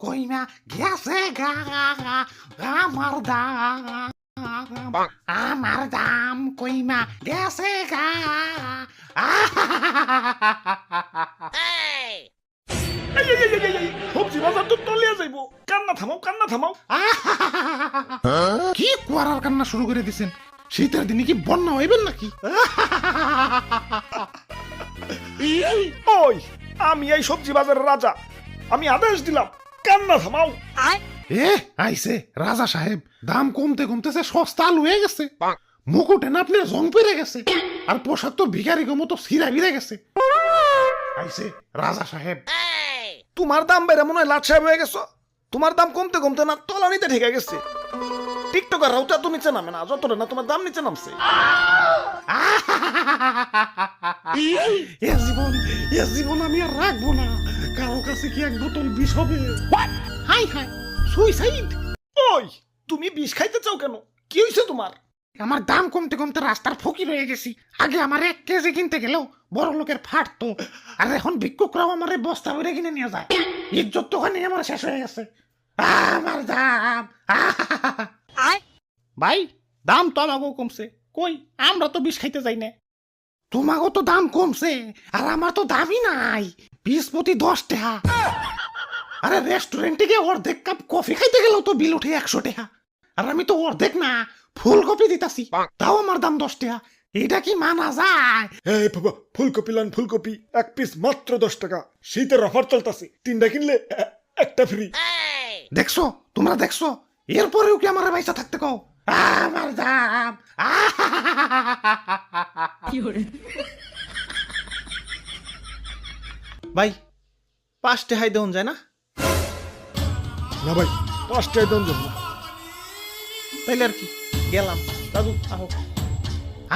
কইমা গেছে গা আমার দাম আমার দাম কইমা গেছে গা। সবজি বাজার তো তলিয়া যাইব। কান্না থামাও কান্না থামাও। কি কুয়ারার কান্না শুরু করে দিছেন? শীতের দিনে কি বন্যা হইবেন নাকি? ওই আমি এই সবজি বাজারের রাজা। আমি আদেশ দিলাম কান্না থামাও। এ আইছে রাজা সাহেব দাম কমতে কমতেছে সস্তা আলু হয়ে গেছে। মুকুটে না আপনার জং পেরে গেছে। আর পোশাক তো ভিখারি মতো সিরা বিরে গেছে। আইছে রাজা সাহেব। তোমার দাম বেড়ে মনে হয় লাট সাহেব হয়ে গেছো। তোমার দাম কমতে কমতে না তলানিতে ঠেকে গেছে। টিকটকার রাউটা তো নিচে নামে না যতটা না তোমার দাম নিচে নামছে। এ জীবন এ জীবন আমি আর রাখব না। কারও কাছে কি এক বোতল বিষ হবে? হাই হাই সুইসাইড ওই তুমি বিষ খাইতে চাও কেন? কি হয়েছে তোমার? আমার দাম কমতে কমতে রাস্তার ফকির হয়ে গেছি। আগে আমার এক কেজি কিনতে গেলেও বড় লোকের ফাটতো আর এখন ভিক্ষুকরাও আমার এই বস্তা ভরে কিনে নিয়ে যায়। ইজ্জত তো ওখানে আমার শেষ হয়ে গেছে। আমার দাম। ভাই দাম তো আমাকেও কমছে। কই আমরা তো বিষ খাইতে যাই না। তোমাকেও তো দাম কমছে আর আমার তো দামই নাই। বিশ প্রতি দশ টাকা আরে রেস্টুরেন্টে গিয়ে অর্ধেক কাপ কফি খাইতে গেলেও তো বিল উঠে একশো টাকা আর আমি তো অর্ধেক না ফুলকপি দিতাছি। তাও আমার দাম দশ টাকা এটা কি মানা যায়? এই বাবা ফুলকপি লান ফুলকপি। এক পিস মাত্র দশ টাকা। শীতের অফার চলতেছে। তিনটা কিনলে একটা ফ্রি। দেখছ? তোমরা দেখছ? এরপরেও কি আমার পয়সা থাকতে কও? আমার দাম ভাই পাঁচটে হাই দেউন যায় না? না ভাই পাঁচটায় দাম দেবো না। তাইলে আর কি? গেলাম। দাদু আহো।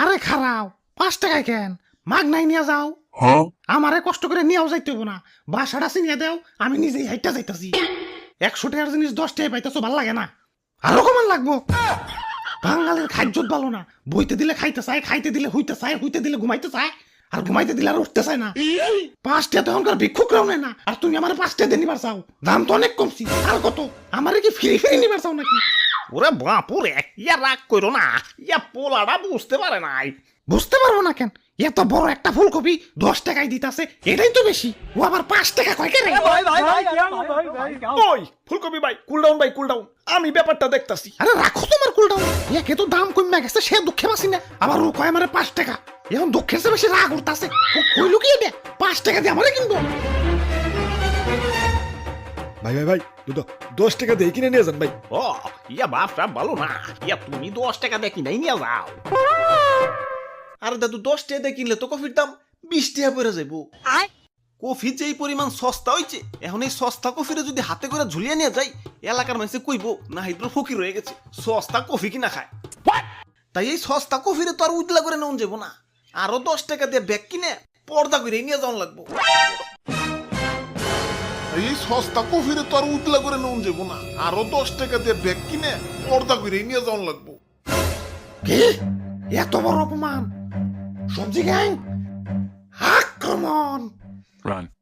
আরে খারাও পাঁচ টাকায় কেন? মাগ নাই নিয়ে যাও। আমারে কষ্ট করে নিয়েও যাইতে হব না। বাসাটা চিনিয়ে দেও আমি নিজেই হাইটা যাইতাছি। একশো টাকার জিনিস দশ টাকায় পাইতেছো ভালো লাগে না। আরও কমান লাগবো। বাঙালির খাদ্যত ভালো না। বইতে দিলে খাইতে চায় খাইতে দিলে হইতে চায় হইতে দিলে ঘুমাইতে চায় আর ঘুমাইতে দিলে আর উঠতে চায় না। পাঁচটা তো এখনকার ভিক্ষুকরাও নেয় না আর তুমি আমার পাঁচটা দিয়ে নিবার চাও। দাম তো অনেক কমছি আর কত? আমার কি ফিরে ফিরে নিবার চাও নাকি? ওরে বাপুরে ইয়া রাগ করো না ইয়া পোলাটা বুঝতে পারে নাই। বুঝতে পারব না কেন? এত বড় একটা ফুলকপি দশ টাকায় দিতাছে এটাই তো বেশি ও আবার পাঁচ টাকা কয় কেন ওই ফুলকপি ভাই কুল ডাউন ভাই কুল ডাউন আমি ব্যাপারটা দেখতাছি আরে রাখো তোমার কুলটাও একে তো দাম কমে গেছে সে দুঃখে বাসি না আবার ও কয় আমারে পাঁচ টাকা এখন দুঃখের চেয়ে বেশি রাগ উঠতাছে ও কইলো কি এটা পাঁচ টাকা দিয়ে আমারে কিনবো ভাই ভাই ভাই দুটো দশ টাকা দিয়ে কিনে নিয়ে যান ভাই ও ইয়া বাপ বাপটা ভালো না ইয়া তুমি দশ টাকা দিয়ে কিনাই নিয়ে যাও আরে দাদু দশ টাকা দিয়ে কিনলে তো কফির দাম বিশ টাকা পড়ে যাইব। কফি যে এই পরিমাণ সস্তা হইছে এখন এই সস্তা কফিরে যদি হাতে করে ঝুলিয়ে নিয়ে যাই এলাকার মানুষে কইব না হাইদ্র ফকির হয়ে গেছে সস্তা কফি কিনা খায়। তাই এই সস্তা কফিরে তো আর উজলা করে নেওয়া যাব না। আরও দশ টাকা দিয়ে ব্যাগ কিনে পর্দা করে নিয়ে যাওয়ান লাগবো। এই সস্তা কফিরে তো আর উতলা করে নুন যাব না। আরও দশ টাকা দিয়ে ব্যাগ কিনে পর্দা করে নিয়ে যাওয়ান লাগবো। কি? এত বড় অপমান! সবজি গ্যাং আক্রমণ Run.